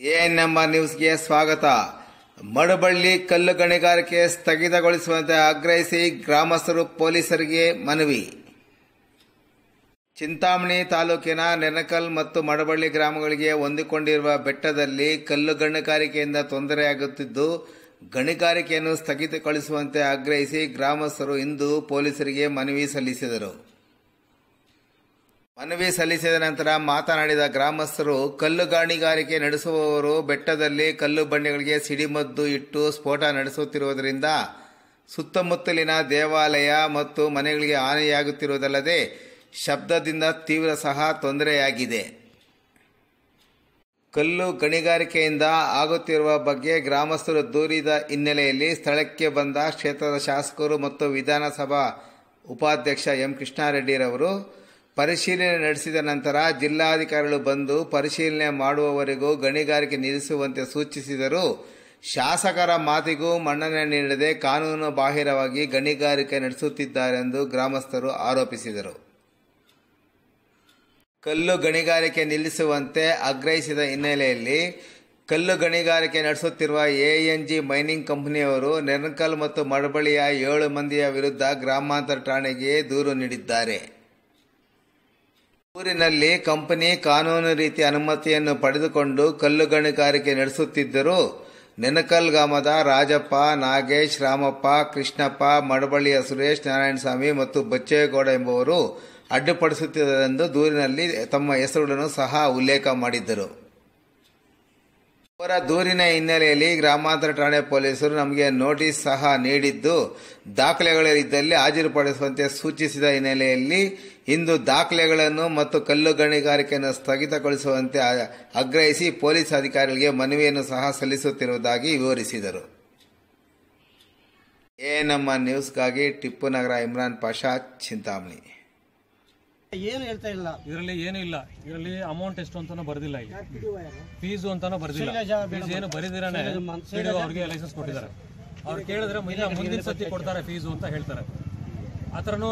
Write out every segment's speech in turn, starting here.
ANMR ನ್ಯೂಸ್ಗೆ ಸ್ವಾಗತ. ಮಡಬಳ್ಳಿ ಕಲ್ಲು ಗಣಿಗಾರಿಕೆ ಸ್ಥಗಿತಗೊಳಿಸುವಂತೆ ಆಗ್ರಹಿಸಿ ಗ್ರಾಮಸ್ಥರು ಪೊಲೀಸರಿಗೆ ಮನವಿ. ಚಿಂತಾಮಣಿ ತಾಲೂಕಿನ ನೆನಕಲ್ ಮತ್ತು ಮಡಬಳ್ಳಿ ಗ್ರಾಮಗಳಿಗೆ ಹೊಂದಿಕೊಂಡಿರುವ ಬೆಟ್ಟದಲ್ಲಿ ಕಲ್ಲು ಗಣಿಗಾರಿಕೆಯಿಂದ ತೊಂದರೆಯಾಗುತ್ತಿದ್ದು, ಗಣಿಗಾರಿಕೆಯನ್ನು ಸ್ಥಗಿತಗೊಳಿಸುವಂತೆ ಆಗ್ರಹಿಸಿ ಗ್ರಾಮಸ್ಥರು ಇಂದು ಪೊಲೀಸರಿಗೆ ಮನವಿ ಸಲ್ಲಿಸಿದರು. ಮನವಿ ಸಲ್ಲಿಸಿದ ನಂತರ ಮಾತನಾಡಿದ ಗ್ರಾಮಸ್ಥರು ಕಲ್ಲು ಗಣಿಗಾರಿಕೆ ನಡೆಸುವವರು ಬೆಟ್ಟದಲ್ಲಿ ಕಲ್ಲು ಬಂಡೆಗಳಿಗೆ ಸಿಡಿಮದ್ದು ಇಟ್ಟು ಸ್ಫೋಟ ನಡೆಸುತ್ತಿರುವುದರಿಂದ ಸುತ್ತಮುತ್ತಲಿನ ದೇವಾಲಯ ಮತ್ತು ಮನೆಗಳಿಗೆ ಹಾನಿಯಾಗುತ್ತಿರುವುದಲ್ಲದೆ ಶಬ್ದದಿಂದ ತೀವ್ರ ಸಹ ತೊಂದರೆಯಾಗಿದೆ. ಕಲ್ಲು ಗಣಿಗಾರಿಕೆಯಿಂದ ಆಗುತ್ತಿರುವ ಬಗ್ಗೆ ಗ್ರಾಮಸ್ಥರು ದೂರಿದ ಹಿನ್ನೆಲೆಯಲ್ಲಿ ಸ್ಥಳಕ್ಕೆ ಬಂದ ಕ್ಷೇತ್ರದ ಶಾಸಕರು ಮತ್ತು ವಿಧಾನಸಭಾ ಉಪಾಧ್ಯಕ್ಷ ಎಂ ಕೃಷ್ಣಾರೆಡ್ಡಿರವರು ಪರಿಶೀಲನೆ ನಡೆಸಿದ ನಂತರ ಜಿಲ್ಲಾಧಿಕಾರಿಗಳು ಬಂದು ಪರಿಶೀಲನೆ ಮಾಡುವವರೆಗೂ ಗಣಿಗಾರಿಕೆ ನಿಲ್ಲಿಸುವಂತೆ ಸೂಚಿಸಿದರು. ಶಾಸಕರ ಮಾತಿಗೂ ಮನ್ನಣೆ ನೀಡದೆ ಕಾನೂನು ಬಾಹಿರವಾಗಿ ಗಣಿಗಾರಿಕೆ ನಡೆಸುತ್ತಿದ್ದಾರೆಂದು ಗ್ರಾಮಸ್ಥರು ಆರೋಪಿಸಿದರು. ಕಲ್ಲು ಗಣಿಗಾರಿಕೆ ನಿಲ್ಲಿಸುವಂತೆ ಆಗ್ರಹಿಸಿದ ಹಿನ್ನೆಲೆಯಲ್ಲಿ ಕಲ್ಲು ಗಣಿಗಾರಿಕೆ ನಡೆಸುತ್ತಿರುವ ಎಎನ್ಜಿ ಮೈನಿಂಗ್ ಕಂಪನಿಯವರು ನೆರ್ನಕಲ್ ಮತ್ತು ಮಡಬಳಿಯ ಏಳು ಮಂದಿಯ ವಿರುದ್ಧ ಗ್ರಾಮಾಂತರ ಠಾಣೆಗೆ ದೂರು ನೀಡಿದ್ದಾರೆ. ಊರಿನಲ್ಲಿ ಕಂಪನಿ ಕಾನೂನು ರೀತಿ ಅನುಮತಿಯನ್ನು ಪಡೆದುಕೊಂಡು ಕಲ್ಲು ಗಣಿಗಾರಿಕೆ ನಡೆಸುತ್ತಿದ್ದರು ನೆನಕಲ್ ಗ್ರಾಮದ ರಾಜಪ್ಪ, ನಾಗೇಶ್, ರಾಮಪ್ಪ, ಕೃಷ್ಣಪ್ಪ, ಮಡಬಳ್ಳಿಯ ಸುರೇಶ್, ನಾರಾಯಣಸ್ವಾಮಿ ಮತ್ತು ಬಚ್ಚೇಗೌಡ ಎಂಬುವರು ಅಡ್ಡಿಪಡಿಸುತ್ತಿದ್ದರೆಂದು ದೂರಿನಲ್ಲಿ ತಮ್ಮ ಹೆಸರುಗಳನ್ನು ಸಹ ಉಲ್ಲೇಖ ಮಾಡಿದ್ದರು. ಅವರ ದೂರಿನ ಹಿನ್ನೆಲೆಯಲ್ಲಿ ಗ್ರಾಮಾಂತರ ಠಾಣೆ ಪೊಲೀಸರು ನಮಗೆ ನೋಟಿಸ್ ಸಹ ನೀಡಿದ್ದು, ದಾಖಲೆಗಳಿದ್ದಲ್ಲಿ ಹಾಜರುಪಡಿಸುವಂತೆ ಸೂಚಿಸಿದ ಹಿನ್ನೆಲೆಯಲ್ಲಿ ಇಂದು ದಾಖಲೆಗಳನ್ನು ಮತ್ತು ಕಲ್ಲು ಗಣಿಗಾರಿಕೆಯನ್ನು ಸ್ಥಗಿತಗೊಳಿಸುವಂತೆ ಆಗ್ರಹಿಸಿ ಪೊಲೀಸ್ ಅಧಿಕಾರಿಗಳಿಗೆ ಮನವಿಯನ್ನು ಸಹ ಸಲ್ಲಿಸುತ್ತಿರುವುದಾಗಿ ವಿವರಿಸಿದರು. ಎ ನಮ್ಮ ನ್ಯೂಸ್ಗಾಗಿ ಟಿಪ್ಪು ನಗರ ಇಮ್ರಾನ್ ಪಾಷಾ ಚಿಂತಾಮಣಿ. ಏನು ಹೇಳ್ತಾ ಇಲ್ಲ. ಇದರಲ್ಲಿ ಏನು ಇಲ್ಲ. ಇದರಲ್ಲಿ ಅಮೌಂಟ್ ಎಷ್ಟು ಅಂತಾನು ಬರ್ದಿಲ್ಲ ಈಗ ಫೀಸು ಅಂತಾನು ಬರ್ದಿಲ್ಲ. ಫೀಸ್ ಏನು ಬರೀದಿರಾನೆ ಅವ್ರಿಗೆ ಲೈಸೆನ್ಸ್ ಕೊಟ್ಟಿದ್ದಾರೆ. ಅವ್ರು ಕೇಳಿದ್ರೆ ಇಲ್ಲ ಮುಂದಿನ ಸತಿ ಕೊಡ್ತಾರೆ? ಫೀಸು ಅಂತ ಹೇಳ್ತಾರೆ. ಆ ಥರನೂ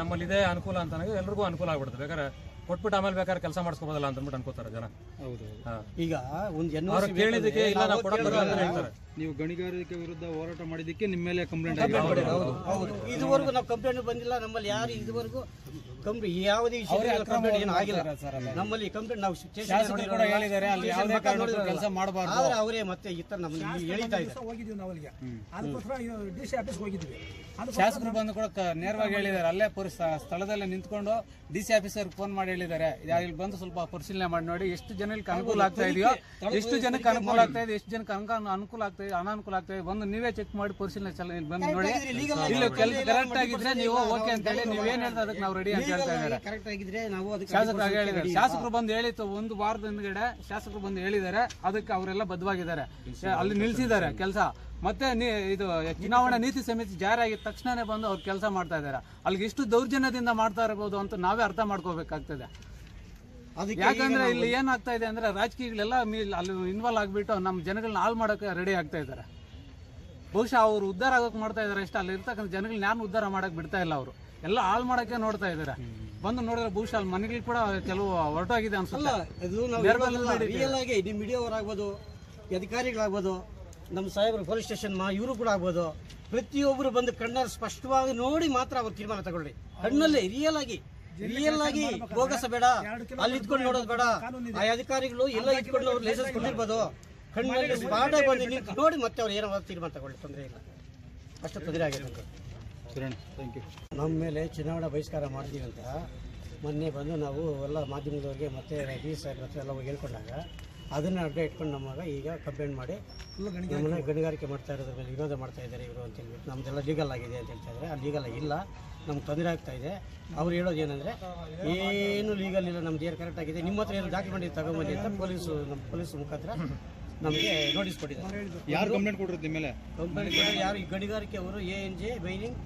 ನಮ್ಮಲ್ಲಿದೆ ಅನುಕೂಲ ಅಂತ ಎಲ್ರಿಗೂ ಅನುಕೂಲ ಆಗ್ಬಿಡುತ್ತೆ. ಬೇಕಾದ್ರೆ ಕೊಟ್ಬಿಟ್ಟು ಆಮೇಲೆ ಬೇಕಾದ್ರೆ ಕೆಲಸ ಮಾಡಿಸ್ಕೋಬೋದಲ್ಲ ಅಂತ ಅಂದ್ಬಿಟ್ಟು ಅನ್ಕೋತಾರೆ ಜನ. ಹೌದು ಈಗ ಒಂದು ಅವ್ರು ಕೇಳಿದಕ್ಕೆ ಇಲ್ಲ ನಾವು ಕೊಡೋದು ಅಂತ ಹೇಳ್ತಾರೆ. ನೀವು ಗಣಿಗಾರಿಕೆ ವಿರುದ್ಧ ಹೋರಾಟ ಮಾಡಿದ್ದಕ್ಕೆ ನಿಮ್ಮ ಮೇಲೆ ಕಂಪ್ಲೇಂಟ್ ಆಗಿದೆ. ಹೌದು ಇದುವರೆಗೂ ನಾವು ಕಂಪ್ಲೇಂಟ್ ಬಂದಿಲ್ಲ. ನಮ್ಮಲ್ಲಿ ಯಾರು ಇದುವರೆಗೂ ಕಂಪ್ನಿ ಯಾವುದೇ ಕಂಪ್ಲೇಂಟ್ ಏನು ಆಗಿಲ್ಲ. ನಮ್ಮಲ್ಲಿ ಕಂಪ್ಲೇಂಟ್ ನಾವು ಕೂಡ ಹೇಳಿದ್ದಾರೆ ಅಲ್ಲಿ ಯಾವುದೇ ಕಾರಣಕ್ಕೂ ಕೆಲಸ ಮಾಡಬಾರ್ದು. ಆದ್ರೆ ಅವರೇ ಮತ್ತೆ ಈ ತರ ನಮ್ಮಲ್ಲಿ ಹೇಳ್ತಾ ಇದ್ದಾರೆ. ಹೋಗಿದ್ವಿ ನಾವು ಅಲ್ಲಿಗೆ. ಅದಕ್ಕೋಸ್ಕರ ಡಿ ಸಿ ಆಫೀಸ್ಗೆ ಹೋಗಿದ್ವಿ ಅದು ಶಾಸಕರು ಬಂದು ಕೂಡ ನೇರವಾಗಿ ಹೇಳಿದ್ದಾರೆ ಅಲ್ಲೇ ಸ್ಥಳದಲ್ಲೇ ನಿಂತ್ಕೊಂಡು ಡಿ ಸಿ ಆಫೀಸರ್ ಫೋನ್ ಮಾಡಿ ಹೇಳಿದ್ದಾರೆ. ಇಲ್ಲಿ ಬಂದು ಸ್ವಲ್ಪ ಪರಿಶೀಲನೆ ಮಾಡಿ ನೋಡಿ ಎಷ್ಟು ಜನಕ್ಕೆ ಅನುಕೂಲ ಆಗ್ತಾ ಇದೆಯೋ ಎಷ್ಟು ಜನಕ್ಕೆ ಅನುಕೂಲ ಆಗ್ತಾ ಇದೆ ಎಷ್ಟು ಜನಕ್ಕೆ ಅನುಕ- ಅನುಕೂಲ ಆಗ್ತಾ ಇದೆ ಅನಾನುಕೂಲ ಆಗ್ತದೆ ಒಂದು ಬಂದು ನೀವೇ ಚೆಕ್ ಮಾಡಿ ಪರಿಶೀಲನೆ ಚಲ ಇಲ್ಲಿ ಬಂದು ನೋಡಿ. ಇಲ್ಲಿ ಕೆಲಸ ಕರೆಕ್ಟ್ ಆಗಿದ್ರೆ ನೀವು ಓಕೆ ಅಂತ ಹೇಳಿ ನೀವೇನ್ ಹೇಳ್ತಾ ಅದಕ್ಕೆ ನಾವು ರೆಡಿ ಅಂತ ಹೇಳ್ತಾ ಇದ್ದಾರೆ. ಕರೆಕ್ಟ್ ಆಗಿದ್ರೆ ನಾವು ಅದಕ್ಕೆ ಶಾಸಕರು ಹೇಳಿದ್ದಾರೆ. ಶಾಸಕರು ಬಂದು ಹೇಳಿತ್ತು ಒಂದು ವಾರದ ಹಿಂದ್ಗಡೆ ಶಾಸಕರು ಬಂದು ಹೇಳಿದ್ದಾರೆ ಅದಕ್ಕೆ ಅವರೆಲ್ಲ ಬದ್ಧವಾಗಿದ್ದಾರೆ. ಅಲ್ಲಿ ನಿಲ್ಸಿದ್ದಾರೆ ಕೆಲಸ ಮತ್ತೆ ನೀ ಇದು ಚುನಾವಣಾ ನೀತಿ ಸಮಿತಿ ಜಾರಿಯಾಗಿದ ತಕ್ಷಣನೇ ಬಂದು ಅವ್ರು ಕೆಲಸ ಮಾಡ್ತಾ ಇದ್ದಾರೆ. ಅಲ್ಲಿಗೆ ಇಷ್ಟು ದೌರ್ಜನ್ಯದಿಂದ ಮಾಡ್ತಾ ಇರಬಹುದು ಅಂತ ನಾವೇ ಅರ್ಥ ಮಾಡ್ಕೋಬೇಕಾಗ್ತದೆ. ಯಾಕಂದ್ರೆ ಇಲ್ಲಿ ಏನಾಗ್ತಾ ಇದೆ ಅಂದ್ರೆ ರಾಜಕೀಯಗಳೆಲ್ಲ ಅಲ್ಲಿ ಇನ್ವಾಲ್ವ್ ಆಗ್ಬಿಟ್ಟು ನಮ್ಮ ಜನಗಳನ್ನ ಹಾಳು ಮಾಡೋಕೆ ರೆಡಿ ಆಗ್ತಾ ಇದ್ದಾರೆ. ಬಹುಶಃ ಅವರು ಉದ್ಧಾರ ಆಗೋಕೆ ಮಾಡ್ತಾ ಇದ್ದಾರೆ ಅಷ್ಟೇ ಅಲ್ಲಿ ಇರ್ತಕ್ಕಂಥ ಜನಗಳು ಯಾರು ಉದ್ಧಾರ ಮಾಡೋಕೆ ಬಿಡ್ತಾ ಇಲ್ಲ ಅವರು. ಎಲ್ಲ ಹಾಳು ಮಾಡೋಕೆ ನೋಡ್ತಾ ಇದ್ದಾರೆ. ಬಂದು ನೋಡಿದ್ರೆ ಬಹುಶಃ ಅಲ್ಲಿ ಮನೆಗಳು ಕೂಡ ಕೆಲವು ಹೊರಟಾಗಿದೆ ಆಗಿ ನಿಮ್ಮ ಮೀಡಿಯಾವರಾಗ್ಬೋದು ಅಧಿಕಾರಿಗಳಾಗ್ಬೋದು ನಮ್ಮ ಸಾಹೇಬರು ಪೊಲೀಸ್ ಸ್ಟೇಷನ್ ಮಾ ಇವರು ಕೂಡ ಆಗ್ಬೋದು ಪ್ರತಿಯೊಬ್ಬರು ಬಂದು ಕಣ್ಣಲ್ಲಿ ಸ್ಪಷ್ಟವಾಗಿ ನೋಡಿ ಮಾತ್ರ ಅವ್ರು ತೀರ್ಮಾನ ತಗೊಳ್ಳಿ. ಕಣ್ಣಲ್ಲಿ ರಿಯಲ್ ಆಗಿ. ರಿಯಲ್ ಆಗಿ ಬೋಗಸ ಬೇಡ ಅಲ್ಲಿ ಇದ್ಕೊಂಡು ನೋಡೋದು ಬೇಡ. ಆ ಅಧಿಕಾರಿಗಳು ಎಲ್ಲ ಇದ್ಕೊಂಡು ಅವ್ರು ಲೈಸೆನ್ಸ್ ಕೊಟ್ಟಿರ್ಬೋದು. ಕಣ್ಣಲ್ಲಿ ಸ್ಪಾಟ್ ಬಂದು ನೀವು ನೋಡಿ ಮತ್ತೆ ಅವ್ರು ಏನೋ ತೀರ್ಮಾನ ತಗೊಳ್ಳಿ ತೊಂದರೆ ಇಲ್ಲ. ಅಷ್ಟು ತೊಂದರೆ ಆಗಿದೆ. ಥ್ಯಾಂಕ್ ಯು ನಮ್ಮ ಮೇಲೆ ಚುನಾವಣಾ ಬಹಿಷ್ಕಾರ ಮಾಡ್ತೀವಿ ಅಂತ ಮೊನ್ನೆ ಬಂದು ನಾವು ಎಲ್ಲ ಮಾಧ್ಯಮದವ್ರಿಗೆ ಮತ್ತೆ ಡಿ ಸಾಹೇಬ್ರ ಹತ್ರ ಎಲ್ಲ ಹೋಗಿ ಹೇಳ್ಕೊಂಡಾಗ ಅದನ್ನು ಅಡ್ಡ ಇಟ್ಕೊಂಡು ನಮ್ಮಾಗ ಈಗ ಕಂಪ್ಲೇಂಟ್ ಮಾಡಿ ನಮ್ಮನ್ನ ಗಣಿಗಾರಿಕೆ ಮಾಡ್ತಾ ಇರೋದ್ರ ಮೇಲೆ ವಿರೋಧ ಮಾಡ್ತಾ ಇದ್ದಾರೆ ಇವರು ಅಂತ ಹೇಳ್ಬಿಟ್ಟು ನಮ್ದೆಲ್ಲ ಲೀಗಲ್ ಆಗಿದೆ ಅಂತ ಹೇಳ್ತಾ ಇದ್ದಾರೆ. ಆ ಲೀಗಲ್ ಇಲ್ಲ. ನಮ್ಗೆ ತೊಂದರೆ ಆಗ್ತಾ ಇದೆ. ಅವ್ರು ಹೇಳೋದು ಏನಂದ್ರೆ ಏನು ಲೀಗಲ್ ಇಲ್ಲ ನಮ್ದು ಏನು ಕರೆಕ್ಟ್ ಆಗಿದೆ ನಿಮ್ಮ ಹತ್ರ ಏನು ಡಾಕ್ಯುಮೆಂಟ್ ತಗೊಂಬನ್ನಿ ಅಂತ ಪೊಲೀಸು ನಮ್ಮ ಪೊಲೀಸ್ ಮುಖಾಂತರ ನಮಗೆ ನೋಟಿಸ್ ಕೊಟ್ಟಿದ್ದಾರೆ. ಯಾರು ಕಂಪ್ಲೇಂಟ್ ಕೊಟ್ಟಿರೋದು ನಿಮ್ಮ ಮೇಲೆ? ಕಂಪನಿ ಯಾರು? ಈ ಗಣಿಗಾರಿಕೆ ಅವರು A N J mining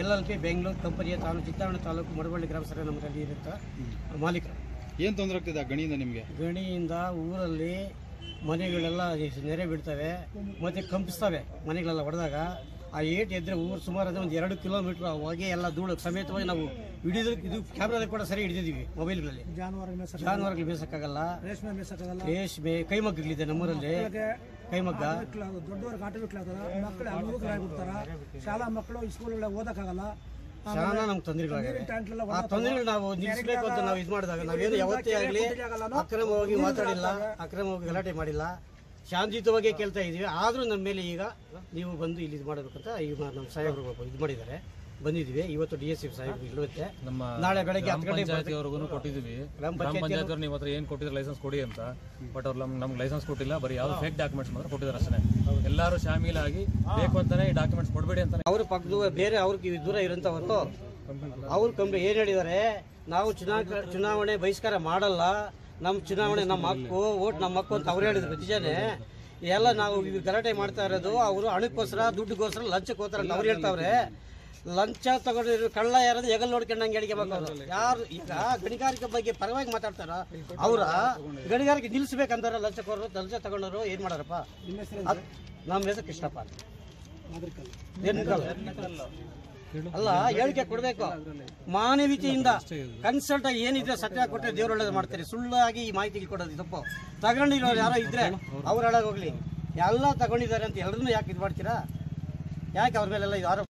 L L P Bengaluru ಕಂಪನಿಯ ತಾಲೂಕು ಚಿತ್ತಾವಣೆ ತಾಲೂಕು ಮಡವಳ್ಳಿ ಗ್ರಾಮ ಸಭೆ ನಮ್ಮಲ್ಲಿ ಇರುತ್ತ? ಮಾಲೀಕರು. ಏನು ತೊಂದರೆ ಆಗ್ತಿದೆ ಗಣಿಯಿಂದ ನಿಮಗೆ? ಗಣಿಯಿಂದ ಊರಲ್ಲಿ ಮನೆಗಳೆಲ್ಲ ನೆರೆ ಬಿಡ್ತವೆ ಮತ್ತೆ ಕಂಪಿಸ್ತವೆ ಮನೆಗಳೆಲ್ಲ ಹೊಡೆದಾಗ ಆ ಏಟ್ ಎದ್ರೆ ಊರು ಸುಮಾರು ಅದು ಒಂದು ಎರಡು ಕಿಲೋಮೀಟರ್ ಹೊಗೆ ಎಲ್ಲ ಧೂಳು ಸಮೇತವಾಗಿ ನಾವು ಹಿಡಿದು ಇದು ಕ್ಯಾಮ್ರಾದ ಕೂಡ ಸರಿ ಹಿಡಿದಿದ್ದೀವಿ ಮೊಬೈಲ್ಗಳಲ್ಲಿ. ಜಾನುವಾರುಗಳು ಬೇಸಕ್ಕಾಗಲ್ಲ ರೇಷ್ಮೆ ಕೈಮಗ್ಗಗಳಿದೆ ನಮ್ಮೂರಲ್ಲಿ. ಕೈಮಗ್ಗ. ದೊಡ್ಡವ್ರಿಗೆ ಆಟ ಬಿಟ್ಲಾಗ್ತದ ಮಕ್ಕಳು ಅಂಗವಿಕಲಾಗ್ಬಿಡ್ತಾರ ಶಾಲಾ ಮಕ್ಕಳು ಸ್ಕೂಲ್ ಓದಕ್ಕಾಗಲ್ಲ. ಶಾಲಾ ನಮ್ಗೆ ಟ್ಯಾಂಕ್ಲೆಲ್ಲ ಆ ತೊಂದರೆಗಳು ನಾವು ನಿಲ್ಲಿಸಬೇಕು ಅಂತ ನಾವು ಇದು ಮಾಡಿದಾಗ ನಾವೇನು ಯಾವತ್ತೇ ಆಗಲಿ ಅಕ್ರಮವಾಗಿ ಮಾತಾಡಿಲ್ಲ ಅಕ್ರಮವಾಗಿ ಗಲಾಟೆ ಮಾಡಿಲ್ಲ. ಶಾಂತಿಯುತವಾಗಿ ಕೇಳ್ತಾ ಇದ್ದೀವಿ. ಆದರೂ ನಮ್ಮ ಮೇಲೆ ಈಗ ನೀವು ಬಂದು ಇಲ್ಲಿ ಇದು ಮಾಡಬೇಕಂತ ಈಗ ನಮ್ಮ ಸಾಹೇಬರು ಇದು ಮಾಡಿದ್ದಾರೆ. ಬಂದಿದ್ದೀವಿ. ಇವತ್ತು ಡಿ ಎಸ್ ಸಿ ಸಾಹೇಬ್ ಇಲ್ಲುತ್ತೆ ನಮ್ಮ ನಾಳೆ ಬೆಳಗ್ಗೆ ಹತ್ತು ಗಂಟೆಗೆ ಪಂಚಾಯತಿವರೆಗೂ ಕೊಟ್ಟಿದ್ದೀವಿ. ಗ್ರಾಮ ಗ್ರಾಮ ಪಂಚಾಯತ್ ನೀವು ಹತ್ರ ಏನು ಕೊಟ್ಟಿದ್ರೆ ಲೈಸೆನ್ಸ್ ಕೊಡಿ ಅಂತ. ಬಟ್ ಅವ್ರು ನಮ್ಗೆ ನಮ್ಗೆ ಲೈಸೆನ್ಸ್ ಕೊಟ್ಟಿಲ್ಲ. ಬರೀ ಯಾವ್ದು ಫೇಕ್ ಡಾಕ್ಯುಮೆಂಟ್ಸ್ ಮಾತ್ರ ಕೊಟ್ಟಿದ್ದಾರೆ ಅಷ್ಟೇ. ಎಲ್ಲರೂ ಶಾಮೀಲಾಗಿ ಬೇಕು ಅಂತಾನೆ ಈ ಡಾಕ್ಯುಮೆಂಟ್ಸ್ ಕೊಡಬೇಡಿ ಅಂತ ಅವ್ರ ಪಕ್ಕದ ಬೇರೆ ಅವ್ರಿಗೆ ದೂರ ಇರೋಂಥವರು ಅವ್ರು ಕಂಪ್ನಿ ಏನು ಹೇಳಿದ್ದಾರೆ? ನಾವು ಚುನಾವ ಚುನಾವಣೆ ಬಹಿಷ್ಕಾರ ಮಾಡಲ್ಲ. ನಮ್ಮ ಚುನಾವಣೆ ನಮ್ಮ ಹಕ್ಕು ಓಟ್ ನಮ್ಮ ಹಕ್ಕು ಅಂತ ಅವ್ರು ಹೇಳಿದ್ರು ನಿಜನೇ ಎಲ್ಲ ನಾವು ಗಲಾಟೆ ಮಾಡ್ತಾ ಇರೋದು ಅವರು ಹಣಕ್ಕೋಸ್ಕರ ದುಡ್ಡುಗೋಸ್ಕರ ಲಂಚಕ್ಕೋಸ್ಕರ ಅಂತ ಅವ್ರು ಹೇಳ್ತಾವ್ರೆ. ಲಂಚ ತಗೊಂಡಿರೋ ಕಳ್ಳ ಯಾರು ಹೆಗಲ್ ನೋಡ್ಕೊಂಡಂಗೆ ಅಡಿಗೆ ಅವರು ಯಾರು ಈಗ ಗಣಿಗಾರಿಕೆ ಬಗ್ಗೆ ಪರವಾಗಿ ಮಾತಾಡ್ತಾರ ಅವರ ಗಣಿಗಾರಿಕೆ ನಿಲ್ಲಿಸ್ಬೇಕಂತಾರ ಲಂಚಕೋರು ಲಂಚ ತಗೊಂಡವರು ಏನ್ ಮಾಡಾರಪ್ಪ ಅದ್- ನಮ್ಮ ಹೆಸರು ಕೃಷ್ಣಪ್ಪ. ಅಲ್ಲ ಹೇಳಿಕೆ ಕೊಡ್ಬೇಕು. ಮಾನವೀಯತೆಯಿಂದ ಕನ್ಸಲ್ಟ್ ಆಗಿ ಏನಿದ್ರೆ ಸತ್ಯ ಕೊಟ್ಟರೆ ದೇವ್ರು ಒಳ್ಳೇದು ಮಾಡ್ತಾರೆ. ಸುಳ್ಳಾಗಿ ಈ ಮಾಹಿತಿ ಕೊಡೋದು ತಪ್ಪು. ತಗೊಂಡಿರೋರು ಯಾರೋ ಇದ್ರೆ ಅವ್ರ ಒಳಗೆ ಹೋಗ್ಲಿ. ಎಲ್ಲ ತಗೊಂಡಿದ್ದಾರೆ ಅಂತ ಎಲ್ಲರನ್ನೂ ಯಾಕೆ ಇದು ಮಾಡ್ತೀರಾ? ಯಾಕೆ ಅವ್ರ ಮೇಲೆಲ್ಲ ಇದು ಆರೋಪ